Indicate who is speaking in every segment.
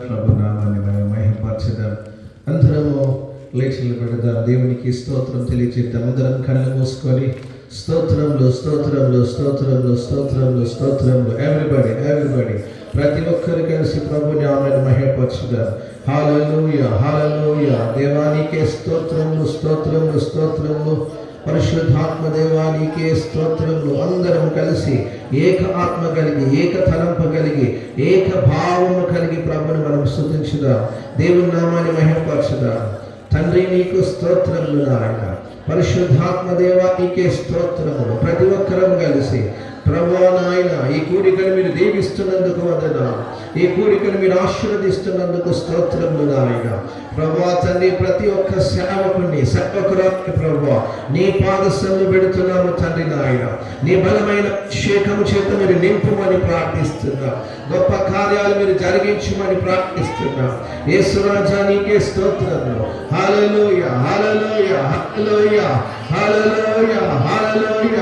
Speaker 1: ప్రభు నామాన్ని మనం మహిమపరచుదాం అందరము లేచి నిలబడదాం దేవునికి స్తోత్రం తెలియజేద్దాం. అందరం కళ్ళు మూసుకొని స్తోత్రంలో స్తోత్రంలో స్తోత్రంలో స్తోత్రంలో స్తోత్రంలో. ఎవ్రీబడి ఎవ్రీబడి ప్రతి ఒక్కరు కలిసి ప్రభుని ఆమెను మహిమపరచుదాం హాలలోయ హాలలోయ దేవానికే స్తోత్రములు స్తోత్రములు స్తోత్రములు. పరిశుద్ధాత్మ దేవానికే స్తోత్రములు అందరం కలిసి ఏక ఆత్మ కలిగి ఏక తలంపు కలిగి ఏక భావము కలిగి ప్రభుని మనం స్థుతించుదా దేవుని నామాన్ని మహిమపరచుదా తండ్రి నీకు స్తోత్రములు నారాయణ పరిశుద్ధాత్మ దేవా నీకే స్తోత్రములు. ప్రతి ఒక్కరం కలిసి ప్రభా నాయన ఈ కూడికను మీరు దీవిస్తున్నందుకు వదన ఈ కూడికను మీరు ఆశీర్వదిస్తున్నందుకు స్తోత్రములు నాయన. ప్రభా తండ్రి ప్రతి ఒక్క సేవకుని సర్వకురాన్ని ప్రభా నీ పాదశంలో పెడుతున్నాము తండ్రి నాయన. నీ బలమైన అభిషేకము చేత మీరు నింపుమని ప్రార్థిస్తున్నా. గొప్ప కార్యాలు మీరు జరిగించమని ప్రార్థిస్తున్నా. యేసురాజా నీకే స్తోత్రము హల్లెలూయ హల్లెలూయ హల్లెలూయ హల్లెలూయ హల్లెలూయ.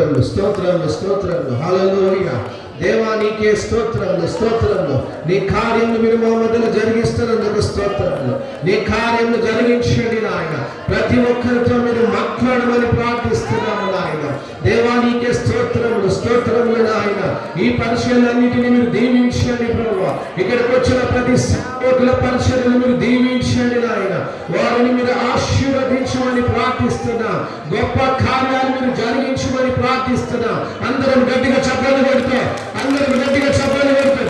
Speaker 1: స్తోత్రములు స్తోత్రములు స్తోత్రములు. హల్లెలూయా. దేవా నీకే స్తోత్రములు స్తోత్రములు. నీ కార్యములు మీరు మా మధ్యలో జరిగిస్తున్నందుకు స్తోత్రములు. నీ కార్యములు జరిగించండి నాయన. ప్రతి ఒక్కరితో మీరు మాట్లాడమని ప్రార్థిస్తున్నాము నాయన. దేవా నీకే స్తోత్రములు స్తోత్రములు నాయన. ఈ పరిచయాలన్నిటిని మీరు దీవించండి ప్రభు. ఇక్కడికి వచ్చిన ప్రతి సేవకుల పరిచయలు మీరు దీవించండి నాయన. వారిని మీరు ఆశీర్వదించమని ప్రార్థిస్తున్నా. గొప్ప కార్యాలు మీరు జరిగించమని ప్రార్థిస్తున్నా. అందరం గట్టిగా చెప్పలు పెడితే. అందరం గట్టిగా చెప్పలు పెడితే.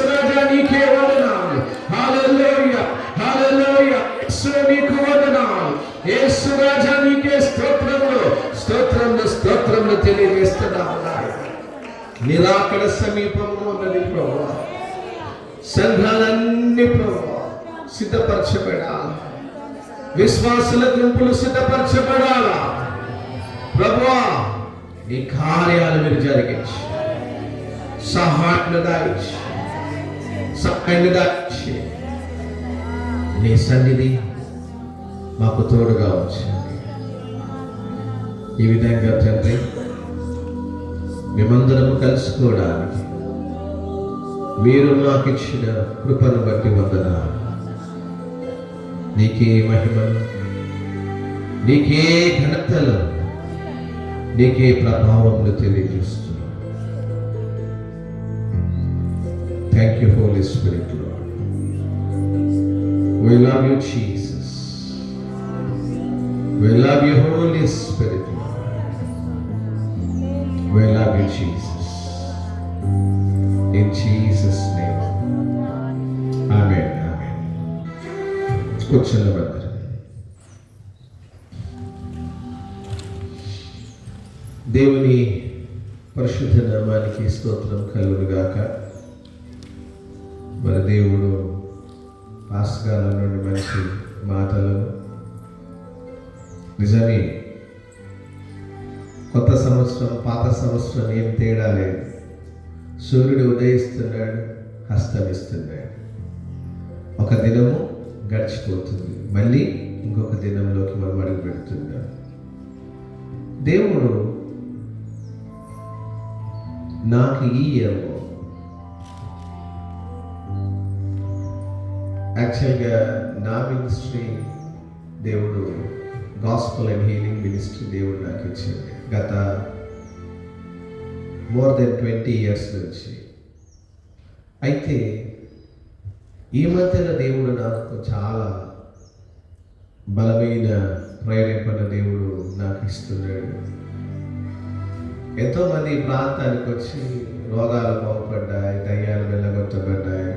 Speaker 1: యేసురాజా నీకే వందనాలు. హల్లెలూయా హల్లెలూయా. యేసు నీకు వందనాలు. యేసురాజా నీకే స్తోత్రములు. స్తోత్రములు స్తోత్రములు తెలియజేస్తున్నాము నిరాకడ సమీపంలో ఉన్నది ప్రభు సంఘాలన్నీ ప్రభు సిద్ధపరచబడాలి? విశ్వాసుల గుంపులు సిద్ధపరచబడాలా? ప్రభువా నీ కార్యాలు మీరు జరిగించి. సహాయం దాయించి సహాయం దాయించి నీ సన్నిధి మాకు తోడుగా వచ్చింది ఈ విధంగా తండ్రి మేమందరము కలుసుకోవడానికి మీరు మాకు ఇచ్చిన కృపను బట్టి వందన నీకే మహిమలు నీకే ఘనతలు నీకే ప్రభావములు తెలియజేస్తుంది Thank you holy spirit lord We love you, Jesus. We love you, Holy Spirit, Lord. We love you, Jesus. In Jesus' name. Amen. Amen. కూర్చొని బ్రదర్ దేవుని పరిశుద్ధ నామానికి స్తోత్రం కలుగునుగాక మరి దేవుడు పాస్కాల నుండి మంచి నిజమే కొత్త సంవత్సరం పాత సంవత్సరం ఏం తేడా లేదు. సూర్యుడు ఉదయిస్తున్నాడు హస్తమిస్తున్నాడు ఒక దినము గడిచిపోతుంది. మళ్ళీ ఇంకొక దినంలోకి మనం అడుగు పెడుతున్నాం. దేవుడు నాకు ఈ ఏమో యాక్చువల్గా నా మినిస్ట్రీ దేవుడు గాస్పుల్ అండ్ హీలింగ్ మినిస్ట్రీ దేవుడు నాకు ఇచ్చింది గత మోర్ దెన్ ట్వంటీ ఇయర్స్ నుంచి. అయితే ఈ మధ్యన దేవుడు నాకు చాలా బలమైన ప్రేరేపణ దేవుడు నాకు ఇస్తున్నాడు. ఎంతోమంది ప్రాంతానికి వచ్చి రోగాలు బాగుపడ్డాయి దయ్యాలు వెళ్ళగొట్టబడ్డాయి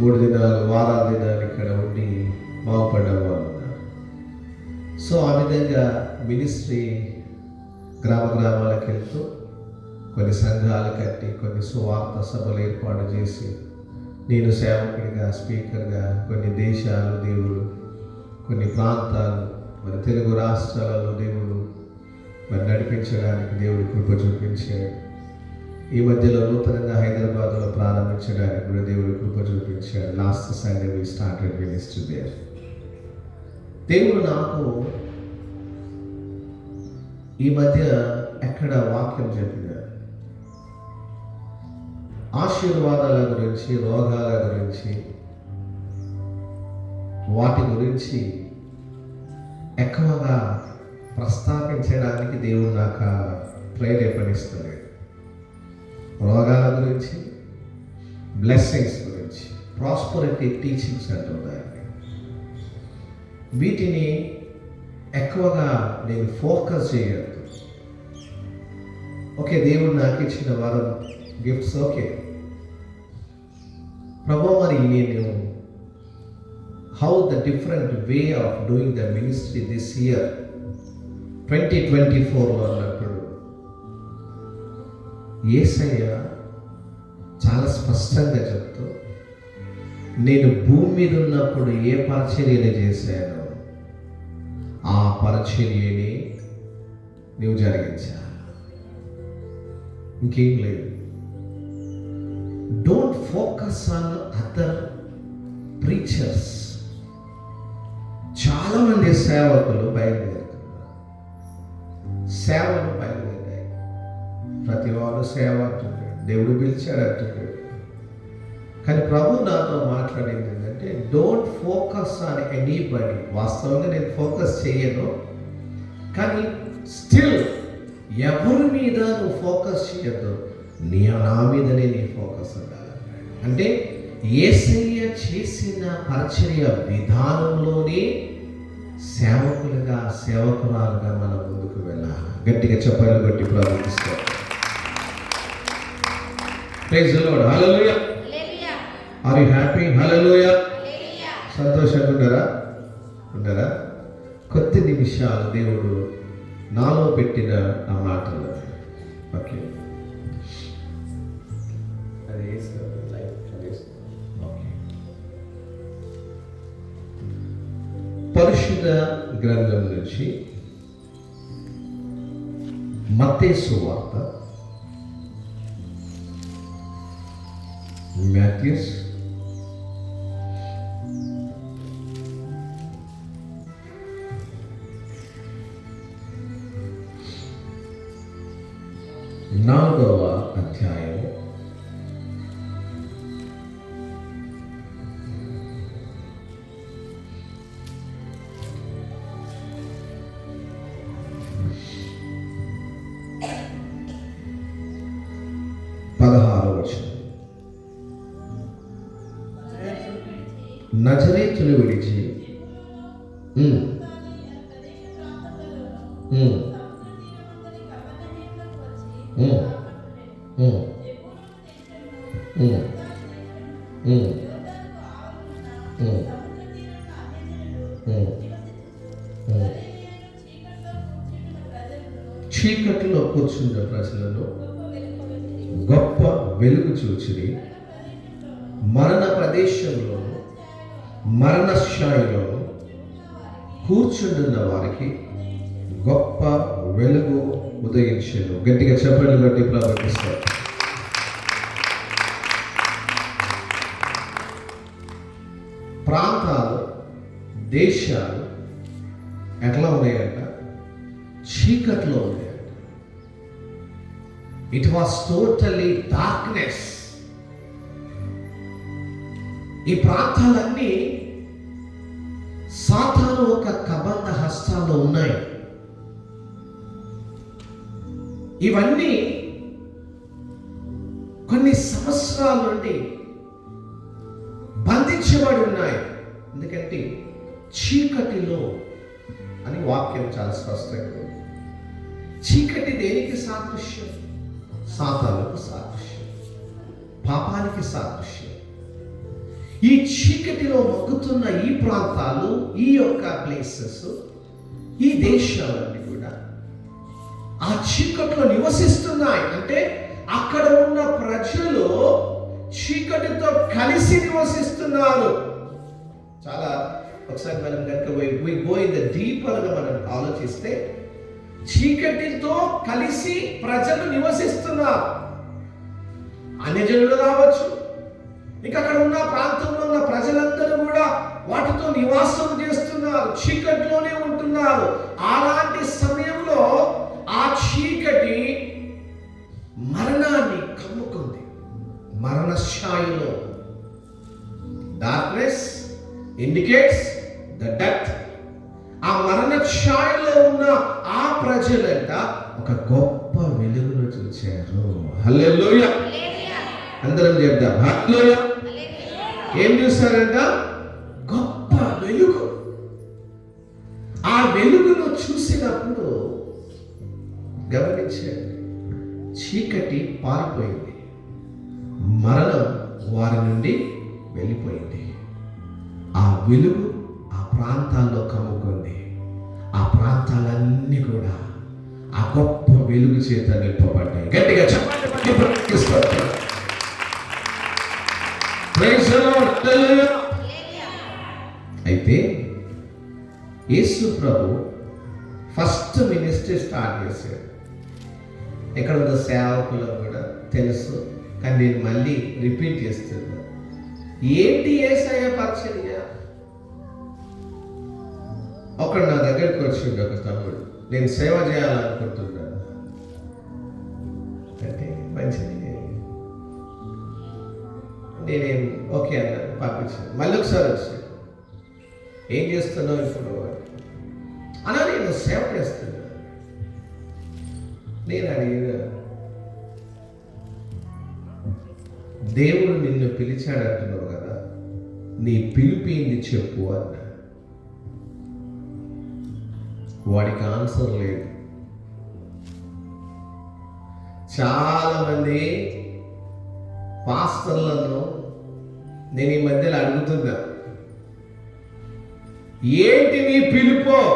Speaker 1: మూడు దినాలు వారాల దినాలు ఇక్కడ ఉండి బాగుపడ్డాము సో ఆ విధంగా మినిస్ట్రీ గ్రామ గ్రామాలకు వెళ్తూ కొన్ని సంఘాలు కట్టి కొన్ని సువార్త సభలు ఏర్పాటు చేసి నేను సేవకుడిగా స్పీకర్గా కొన్ని దేశాలు దేవుడు కొన్ని ప్రాంతాలు మన తెలుగు రాష్ట్రాలలో దేవుడు మరి నడిపించడానికి దేవుడు కృప చూపించాడు. ఈ మధ్యలో నూతనంగా హైదరాబాద్లో ప్రారంభించడానికి కూడా దేవుడు కృప చూపించాడు. Last Sunday we started ministry there దేవుడు నాకు ఈ మధ్య ఎక్కడ వాక్యం చెప్పినా ఆశీర్వాదాల గురించి రోగాల గురించి వాటి గురించి ఎక్కువగా ప్రస్తావించడానికి దేవుడు నాకు ప్రేరేపణిస్తున్నాడు. రోగాల గురించి బ్లెస్సింగ్స్ గురించి ప్రాస్పరిటీ టీచింగ్స్ అంటున్నారు వీటిని ఎక్కువగా నేను ఫోకస్ చేయొద్దు. ఓకే దేవుడు నాకు ఇచ్చిన వరం గిఫ్ట్స్ ఓకే. ప్రభు మరి నేను how the different way of doing the ministry this year twenty twenty ఫోర్లో అన్నప్పుడు ఏసయ్య చాలా స్పష్టంగా చెప్తూ నేను భూమి మీద ఉన్నప్పుడు ఏ పరిచర్యలు చేశాను ఆ పరిచర్యని నువ్వు జరిగించా ఇంకేం లేదు. Don't focus on other preachers చాలామంది సేవకులు బయలుదేరుతున్నారు. సేవలు ప్రతి వారు సేవ అంటున్నాడు దేవుడు పిలిచాడు అంటున్నాడు కానీ ప్రభు నాతో మాట్లాడింది ఏంటంటే డోంట్ ఫోకస్ ఆన్ ఎనీ బడి వాస్తవంగా నేను ఫోకస్ చేయను కానీ స్టిల్ ఎవరి మీద నువ్వు ఫోకస్ చేయొద్దు. నీ నా మీదనే నీ ఫోకస్ ఉండాలి. అంటే ఏసయ్య చేసిన పరిచర్య విధానంలోనే సేవకులుగా సేవకురాలుగా మనం ముందుకు వెళ్ళాలి. గట్టిగా చెప్పాలి బట్టి ప్రారంభిస్తాం praise
Speaker 2: Lord
Speaker 1: hallelujah are you happy
Speaker 2: hallelujah
Speaker 1: సంతోషంగా ఉన్నారా కొద్ది నిమిషాలు దేవుడు నాలో పెట్టిన ఆ మాటలు ఓకే పరిశుద్ధ గ్రంథం నుంచి మత్తే సువార్త Matthias. नागवा अध्याय చీకటిలో కూర్చున్న ప్రజలను గొప్ప వెలుగు చూచిరి. మరణ ప్రదేశంలో మరణశాయిలో కూర్చుండున్న వారికి గొప్ప వెలుగు ఉదయించాను గట్టిగా చెప్పండి బట్టి ప్రారంభిస్తారు ప్రాంతాలు దేశాలు ఎట్లా ఉన్నాయంట? చీకట్లో ఉన్నాయంట. ఇట్ వాస్ టోటలీ డార్క్నెస్ ఈ ప్రాంతాలన్నీ సాతాను ఒక కబంధ హస్తాల్లో ఉన్నాయి. ఇవన్నీ కొన్ని సంవత్సరాల నుండి బంధించబడి ఉన్నాయి. ఎందుకంటే చీకటిలో అని వాక్యం చాలా స్పష్టంగా చీకటి దేనికి సాదృశ్యం? సాతాలకు సాదృశ్యం. పాపానికి సాదృశ్యం. ఈ చీకటిలో మగ్గుతున్న ఈ ప్రాంతాలు ఈ యొక్క ప్లేసెస్ ఈ దేశాలన్నీ ఆ చీకట్లో నివసిస్తున్నాయి. అంటే అక్కడ ఉన్న ప్రజలు చీకటితో కలిసి నివసిస్తున్నారు. చాలా ఒకసారి మనం కనుక గో ఇన్ ద డీపర్గా మనం ఆలోచిస్తే చీకటితో కలిసి ప్రజలు నివసిస్తున్నారు. అన్యజనులు కావచ్చు ఇంకా అక్కడ ఉన్న ప్రాంతంలో ఉన్న ప్రజలందరూ కూడా వాటితో నివాసం చేస్తున్నారు. చీకట్లోనే ఉంటున్నారు. అలాంటి సమయంలో ఆ చీకటి మరణాన్ని కమ్ముకుంది. మరణశాయిలో డార్క్నెస్ ఇండికేట్స్ ద డెత్ ఆ మరణ ఛాయలో ఉన్న ఆ ప్రజలంట ఒక గొప్ప వెలుగును చూచారు. హల్లెలూయా! అందరం చెప్దాం. హల్లెలూయా! ఏం చూస్తారంట గొప్ప వెలుగు. ఆ వెలుగును చూసినప్పుడు గమనించండి. చీకటి పారిపోయింది. మరణం వారి నుండి వెళ్ళిపోయింది. ఆ వెలుగు ఆ ప్రాంతాల్లో కమ్ముకుంది. ఆ ప్రాంతాలన్నీ కూడా ఆ గొప్ప వెలుగు చేత నింపబడ్డాయి. గట్టిగా చెప్పండి అయితే యేసు ప్రభు ఫస్ట్ మినిస్ట్రీ స్టార్ట్ చేశాడు. ఎక్కడ ఉన్న సేవకులకు కూడా తెలుసు కానీ నేను మళ్ళీ రిపీట్ చేస్తున్నా. ఏంటి ఏసయ్య పరిచర్య? ఒకడు నా దగ్గరికి వచ్చిండు ఒక తమ్ముడు. నేను సేవ చేయాలనుకుంటున్నాను అంటే మంచిది. నేనేం ఓకే అన్నాను పంపించాను. మళ్ళీ ఒకసారి వచ్చాను ఏం చేస్తున్నావు ఇప్పుడు? అలా నేను సేవ చేస్తున్నాను నేను అడిగిన దేవుడు నిన్ను పిలిచాడు అంటున్నావు కదా నీ పిలిపింది ఏంది చెప్పు అన్న. వాడికి ఆన్సర్ లేదు. చాలా మంది పాస్టర్లను నేను ఈ మధ్యలో అడుగుతున్నా ఏంటి నీ పిలుపో?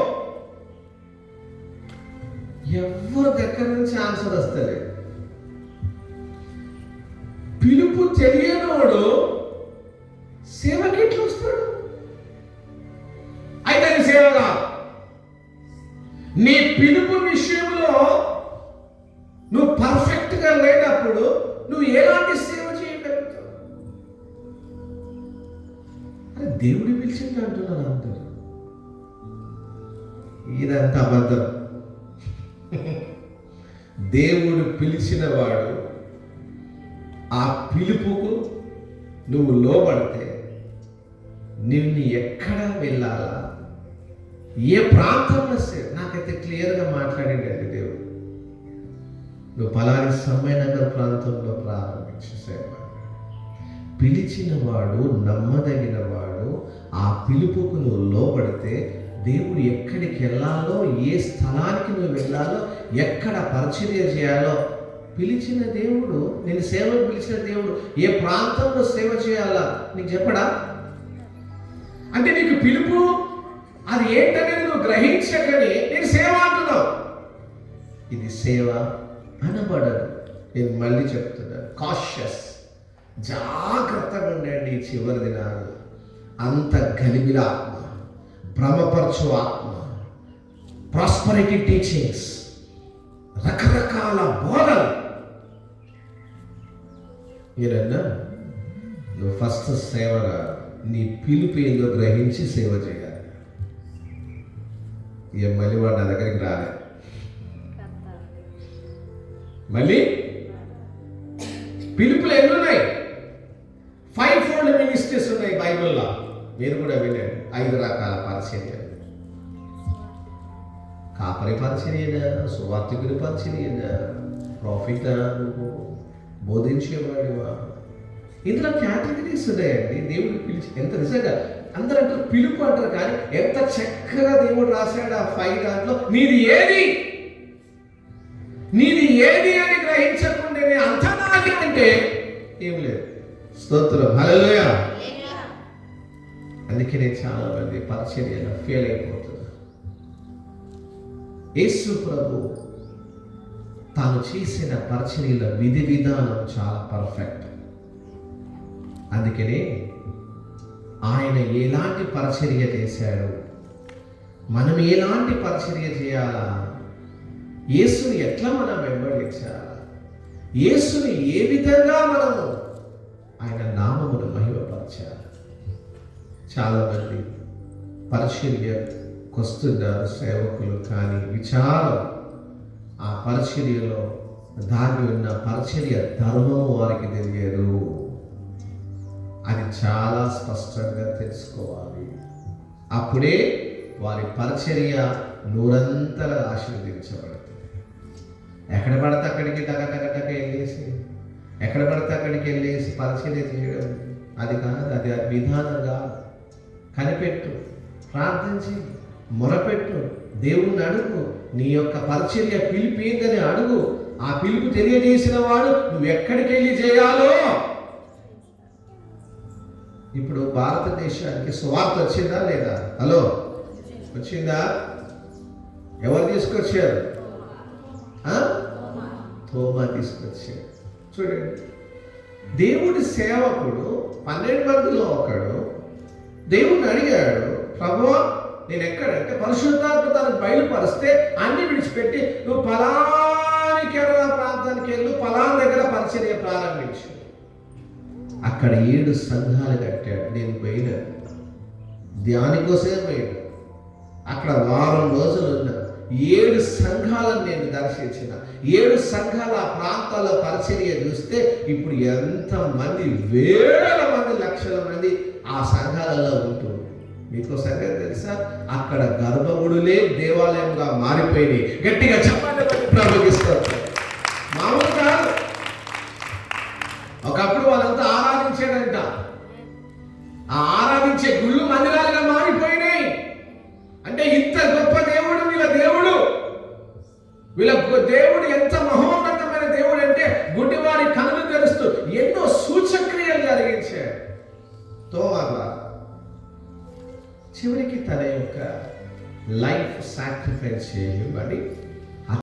Speaker 1: ఎవరి దగ్గర నుంచి ఆన్సర్ వస్తుంది పిలుపు తెలియనోడు సేవకి ఎట్లా వస్తాడు. అయితే అది సేవ నీ పిలుపు విషయంలో నువ్వు పర్ఫెక్ట్గా లేనప్పుడు నువ్వు ఎలాంటి సేవ చేయగలుగుతావు? అరే దేవుడి పిలిచింది అంటున్నాను అందరు? ఇదంతా అబద్ధం. దేవుడు పిలిచిన వాడు ఆ పిలుపుకు నువ్వు లోబడితే నిన్ను ఎక్కడ వెళ్ళాలా? ఏ ప్రాంతంలో సరే నాకైతే క్లియర్గా మాట్లాడిండండి దేవుడు. నువ్వు పలాని సమ్మేనగర్ ప్రాంతంలో ప్రారంభించు సేవ. పిలిచిన వాడు నమ్మదగిన వాడు ఆ పిలుపుకు నువ్వు లోపడితే దేవుడు ఎక్కడికి వెళ్ళాలో ఏ స్థలానికి నువ్వు వెళ్ళాలో ఎక్కడ పరిచర్య చేయాలో పిలిచిన దేవుడు నేను సేవకు పిలిచిన దేవుడు ఏ ప్రాంతంలో సేవ చేయాలా? నీకు చెప్పడా? అంటే నీకు పిలుపు అది ఏంటనేది నువ్వు గ్రహించకని నేను సేవ అంటున్నావు. ఇది సేవ అనబడదు. నేను మళ్ళీ చెప్తున్నాను కాషియస్ జాగ్రత్తగా ఉండండి చివరి దినాలు అంత గలిబిల భ్రమపరచు ఆత్మ. ప్రాస్పరిటీ టీచింగ్స్ రకరకాల బోధలు. మీరన్నా నువ్వు ఫస్ట్ సేవగా నీ పిలుపు ఏందో గ్రహించి సేవ చేయాలి. ఇక మళ్ళీ వాడు నా దగ్గరికి రాలే. మళ్ళీ? పిలుపులు ఎన్ని ఉన్నాయి? ఫైవ్ ఫోల్డ్ మినిస్ట్రీస్ ఉన్నాయి బైబిల్లో. మీరు కూడా వినండి ఐదు రకాల పరిచర్యలు కాపరి పరిచర్యనా సువార్థికుని పరిచర్యనా ప్రాఫిటా నువ్వు బోధించేవాడివా ఇందులో కేటగిరీస్ ఉన్నాయండి. దేవుడు పిలిచి ఎంత నిజంగా అందరూ అంటారు పిలుపు అంటారు కానీ ఎంత చక్కగా దేవుడు రాశాడు ఆ ఫైవ్ దాంట్లో నీది ఏది? నీది ఏది అని గ్రహించకుండా నేను అంటే ఏం లేదు. స్తోత్రం. హల్లెలూయా. అందుకనే చాలా మంది పరిచర్యలో ఫెయిల్ అయిపోతున్నారు యేసు ప్రభు తాను చేసిన పరిచర్యల విధి విధానం చాలా పర్ఫెక్ట్ అందుకనే ఆయన ఎలాంటి పరిచర్య చేశాడు? మనం ఎలాంటి పరిచర్య చేయాలా? యేసుని ఎట్లా మనం వెంబడించాలా? యేసుని ఏ విధంగా మనము ఆయన నామమును మహిమపరచాలి? చాలా మంది వస్తున్నారు సేవకులు కానీ విచారం ఆ పరిచర్యలో దాగి ఉన్న పరిచర్య ధర్మం వారికి తెలియదు. అది చాలా స్పష్టంగా తెలుసుకోవాలి. అప్పుడే వారి పరిచర్య నూరంతలా ఆశీర్వదించబడుతుంది. ఎక్కడ పడితే అక్కడికి టక టక టక వెళ్ళేసి ఎక్కడ పడితే అక్కడికి వెళ్ళేసి పరిచర్య చేయడం అది కాదు అది విధానం కాదు. కనిపెట్టు. ప్రార్థించి మొరపెట్టు. దేవుణ్ణి అడుగు. నీ యొక్క పరిచర్య పిలిపిందని ఏందని అడుగు. ఆ పిలుపు తెలియజేసిన వాడు నువ్వు ఎక్కడికి వెళ్ళి చేయాలో? ఇప్పుడు భారతదేశానికి స్వార్థ వచ్చిందా లేదా? హలో? వచ్చిందా? ఎవరు తీసుకొచ్చారు? ఆ? తోమా తీసుకొచ్చారు. చూడండి. దేవుడి సేవకుడు పన్నెండు మందిలో ఒకడు దేవుణ్ణి అడిగాడు ప్రభువా నేను ఎక్కడంటే పరిశుద్ధాత్మ తనకు బయలుపరిస్తే అన్ని విడిచిపెట్టి నువ్వు పలాని కేరళ ప్రాంతానికి వెళ్ళు పలానా దగ్గర పరిచర్య ప్రారంభించు. అక్కడ ఏడు సంఘాలు కట్టాడు. నేను పోయిన దానికోసమే పోయాడు అక్కడ వారం రోజులు ఉన్నా ఏడు సంఘాలను నేను దర్శించిన. ఏడు సంఘాల ప్రాంతాల పరిచర్య చూస్తే ఇప్పుడు ఎంత మంది వేల మంది లక్షల మంది ఆ సంఘాలలో ఉంటూ మీకు సంగతి తెలుసా? అక్కడ గర్భగుడులే దేవాలయంగా మారిపోయినాయి. గట్టిగా చెప్పండి ప్రవహిస్తారు